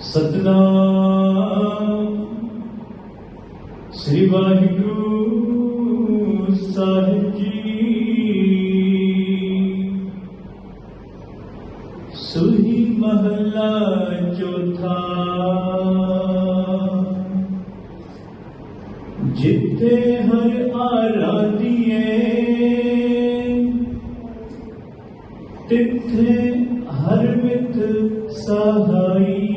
ਸਤਨਾਮ। ਸ੍ਰੀ ਵਾਹਿਗੁਰੂ ਸਾਹਿਬ ਜੀ। ਸੁਹੀ ਮਹਲਾ ਚੌਥਾ। ਜਿੱਥੇ ਹਰ ਆਰਾਧੀਏ ਤਿੱਥੇ ਹਰ ਮਿਤ ਸਹਾਈ।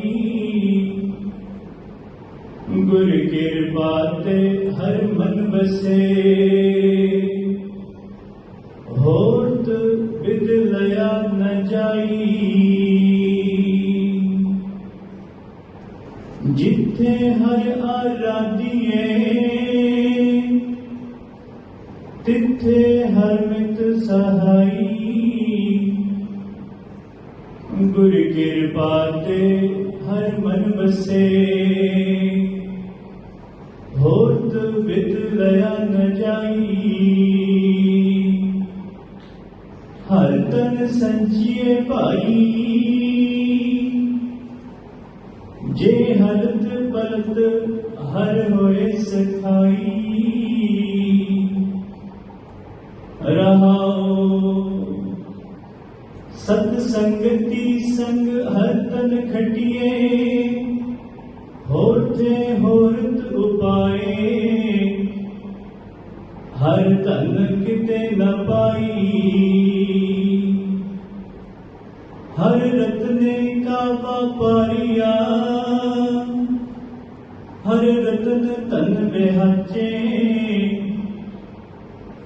ਗੁਰ ਕਿਰਪਾ ਤੇ ਹਰ ਮਨ ਵਸੇ। ਹੋਤ ਵਿਦ ਲਿਆ ਨ ਜਾਈ। ਜਿੱਥੇ ਹਰ ਆਰਾਧੀਏ ਤਿੱਥੇ ਹਰ ਮਿਤ ਸਹਾਈ। ਗੁਰ ਕਿਰਪਾ ਤੇ ਹਰ ਮਨ ਬਸੇ ਹੋਤ ਵਿਦ ਲਿਆ ਨ ਜਾਈ। ਹਰ ਤਨ ਸੰਚੀਏ ਭਾਈ। ਜੇ ਹਲਤ ਪਲਤ ਹਰ ਹੋਏ ਸਖਾਈ। ਰਹਾਓ ਸਤ ਸੰਗਤੀ ਸੰਗ ਹਰ ਤਨ ਖਟਿਏ, ਹੋਰ ਤੇ ਹੋਰਤ ਉਪਾਏ। ਹਰ ਤਨ ਕਿਤੇ ਨਾ ਪਾਈ, ਹਰ ਰਤਨੇ ਕਾ ਵਪਾਰੀਆ ਹਰ ਰਤਨ ਤਨ ਵਿਹਾਚੇ,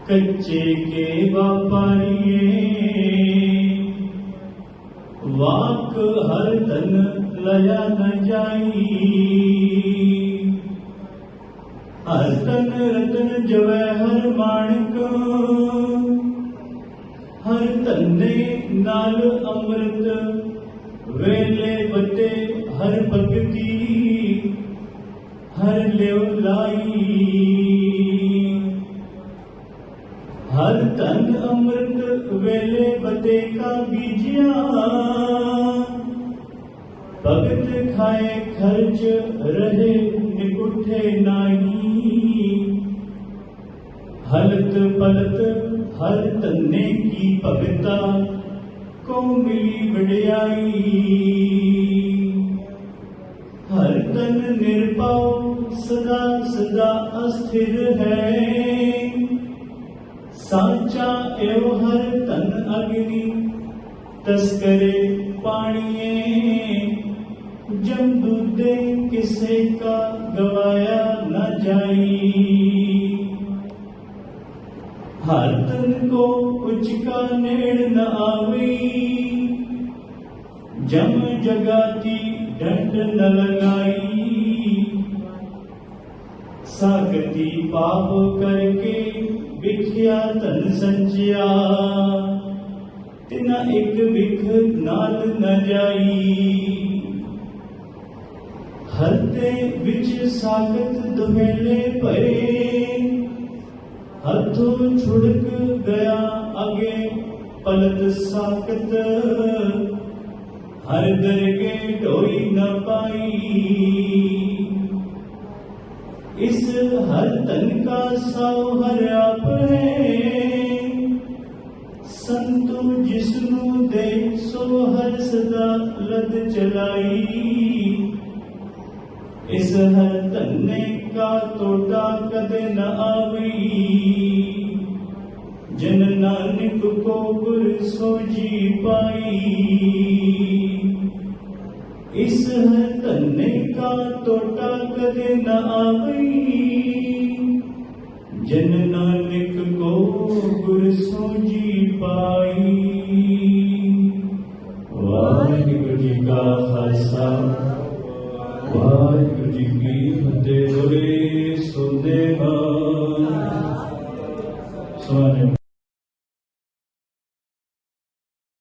ਕੱਚੇ ਕੇ ਵਪਾਰੀਏ ਵਾਕ ਹਰ ਧਨ ਲਿਆ ਨ ਜਾਈ। ਹਰ ਤਨ ਰਤਨ ਜਵੈ ਹਰ ਮਾਣਕ। ਹਰ ਧੰਨੇ ਨਾਲ ਅੰਮ੍ਰਿਤ ਵੇਲੇ ਬਤੇ ਹਰ ਭਗਤੀ। ਹਰ ਲਿਵ ਲਾਈ। ਹਰ ਧਨ ਅੰਮ੍ਰਿਤ ਵੇਲੇ ਬਤੇ ਕਾ ਬੀਜਿਆ। ਭਗਤ ਖਾਏ ਖਰਚ ਰਹੇ ਨਿਕੁਠੇ ਨਾਹੀ ਹਲਤ ਪਲਤ ਹਰ ਤੰਨੇ ਕੀ ਭਗਤਾ ਕੋ ਮਿਲੀ ਵਡਿਆਈ ਹਰ ਤਨ ਨਿਰਭਉ ਸਦਾ ਸਦਾ ਅਸਥਿਰ ਹੈ ਸਾਚਾ ਏਵ ਹਰ ਤਨ ਅਗਨੀ ਤਸਕਰੇ ਪਾਣੀਏ ਜਮ ਦੁਦੇ ਕਿਸੇ ਕਾ ਗਵਾਇਆ ਨਾ ਜਾਈ। ਹਰ ਤਨ ਕੋ ਕੁਛ ਕਾ ਨੇੜ ਨ ਆਵੀ। ਜਮ ਜਗਾਤੀ ਡੰਡ ਨ ਲਗਾਈ। ਸਾਗਤੀ ਪਾਪ ਕਰਕੇ ਵਿਖਿਆ ਧਨ ਸੰਚਿਆ। ਤਿਨਾ ਇੱਕ ਵਿਖ ਨਾਲ ਨ ਜਾਈ। ਹਰਤੇ ਵਿੱਚ ਸਾਖਤ ਦੁਹੇਲੇ ਭਰੇ ਹੱਥੋਂ ਛੁੜਕ ਗਿਆ ਅਗੇ ਪਲਤ ਸਾਖਤ। ਹਰ ਦਰਗੇ ਢੋਈ ਨ ਪਾਈ। ਇਸ ਹਰ ਤਨ ਕਾ ਸੋ ਹਰ ਆਪੇ ਸੰਤੋ ਜਿਸਨੂੰ ਦੇ ਸੋ ਹਰ ਸਦਾ ਲਦ ਚਲਾਈ। ਇਸ ਹਰ ਧੰਨੇ ਕਾ ਟੋਟਾ ਕਦੇ ਨ ਆਵੀ। ਜਨ ਨਾਨਕ ਕੋ ਗੁਰ ਸੋਜੀ ਪਾਈ। ਇਸ ਹਰ ਧੰਨੇ ਕਾ ਟੋਟਾ ਕਦੇ ਨ ਆਵੀ। ਜਨ ਨਾਨਕ ਕੋ ਗੁਰ ਸੋਜੀ ਪਾਈ। ਵਾਹਿਗੁਰੂ ਜੀ ਕਾ ਖਾਲਸਾ। ਵਾਹਿਗੁਰੂ